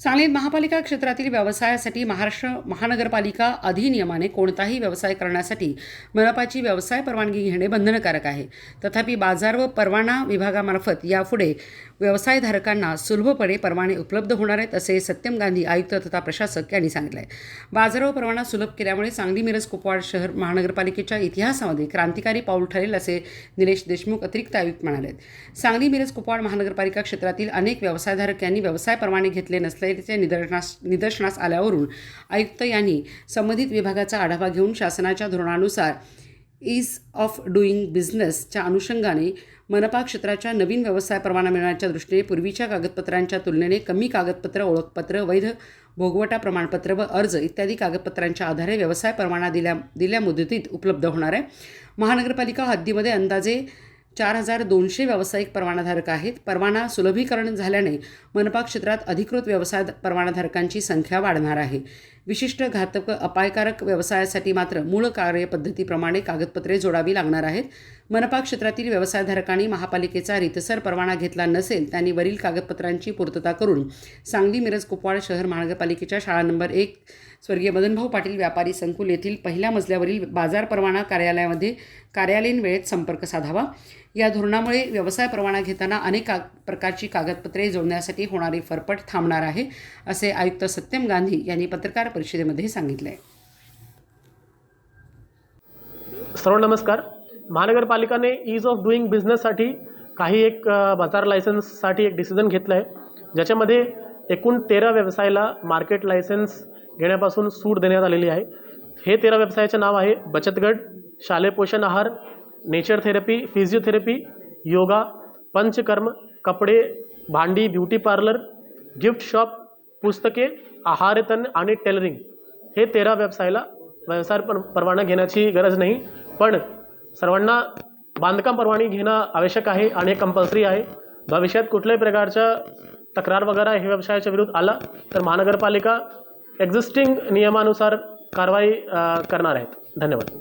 सांगली महापालिका क्षेत्रातील व्यवसायासाठी महाराष्ट्र महानगरपालिका अधिनियमाने कोणताही व्यवसाय करण्यासाठी मनपाची व्यवसाय परवानगी घेणे बंधनकारक आहे. तथापि बाजार व परवाना विभागामार्फत यापुढे व्यवसायधारकांना सुलभपणे परवाने उपलब्ध होणार आहेत असे सत्यम गांधी आयुक्त तथा प्रशासक यांनी सांगितलं आहे बाजार व परवाना सुलभ केल्यामुळे सांगली मिरज कुपवाड शहर महानगरपालिकेच्या इतिहासामध्ये क्रांतिकारी पाऊल ठरेल असे निलेश देशमुख अतिरिक्त आयुक्त म्हणाले सांगली मिरज कुपवाड महानगरपालिका क्षेत्रातील अनेक व्यवसायधारक यांनी व्यवसाय परवाने घेतले नसले नसल्याचे निदर्शनास निदर्शनास आल्यावरून आयुक्त यांनी संबंधित विभागाचा आढावा घेऊन शासनाच्या धोरणानुसार ईज ऑफ डुईंग बिझनेसच्या अनुषंगाने मनपा क्षेत्राच्या नवीन व्यवसाय परवाना मिळण्याच्या दृष्टीने पूर्वीच्या कागदपत्रांच्या तुलनेने कमी कागदपत्र ओळखपत्र वैध भोगवटा प्रमाणपत्र व अर्ज इत्यादी कागदपत्रांच्या आधारे व्यवसाय परवाना दिल्या दिल्या मुदतीत उपलब्ध होणार आहे. महानगरपालिका हद्दीमध्ये अंदाजे चार हजार दोनशे व्यावसायिक परवानाधारक आहेत. परवाना सुलभीकरण झाल्याने मनपा क्षेत्रात अधिकृत व्यवसाय परवानाधारकांची संख्या वाढणार आहे. विशिष्ट घातक अपायकारक व्यवसायासाठी मात्र मूळ कार्यपद्धतीप्रमाणे कागदपत्रे जोडावी लागणार आहेत. मनपा क्षेत्रातील व्यवसायधारकांनी महापालिकेचा रितसर परवाना घेतला नसेल त्यांनी वरील कागदपत्रांची पूर्तता करून सांगली मिरज कुपवाड शहर महानगरपालिकेच्या शाळा नंबर एक स्वर्गीय मदनभाऊ पाटील व्यापारी संकुल येथील पहिल्या मजल्यावरील बाजार परवाना कार्यालयामध्ये कार्यालयीन वेळेत संपर्क साधावा. या धोरणामुळे व्यवसाय परवाना घेताना अनेक का प्रकारची कागदपत्रे जोडण्यासाठी होणारी फरफट थांबणार आहे असे आयुक्त सत्यम गांधी यांनी पत्रकार परिषदेमध्ये आहे सर्व नमस्कार. महानगरपालिकाने ईज ऑफ डुईंग बिझनेससाठी काही एक बाजार लायसन्ससाठी एक डिसिजन घेतलं आहे ज्याच्यामध्ये एकूण तेरा व्यवसायाला मार्केट लायसन्स घेण्यापासून सूट देण्यात आलेली आहे. हे तेरा व्यवसायाचे नाव आहे बचत गट शालेय पोषण आहार nature therapy physiotherapy yoga panchakarma कपडे भांडी ब्युटी पार्लर गिफ्ट शॉप पुस्तके आहारतन आणि टेलरिंग हे तेरा व्यवसायाला व्यवसाय पर परवाना घेण्याची गरज नाही. पण सर्वांना बांधकाम परवानगी घेणं आवश्यक आहे आणि कंपल्सरी आहे. भविष्यात कुठल्याही प्रकारच्या तक्रार वगैरे हे व्यवसायाच्या विरुद्ध आला तर महानगरपालिका एक्झिस्टिंग नियमानुसार कारवाई करणार आहेत. धन्यवाद.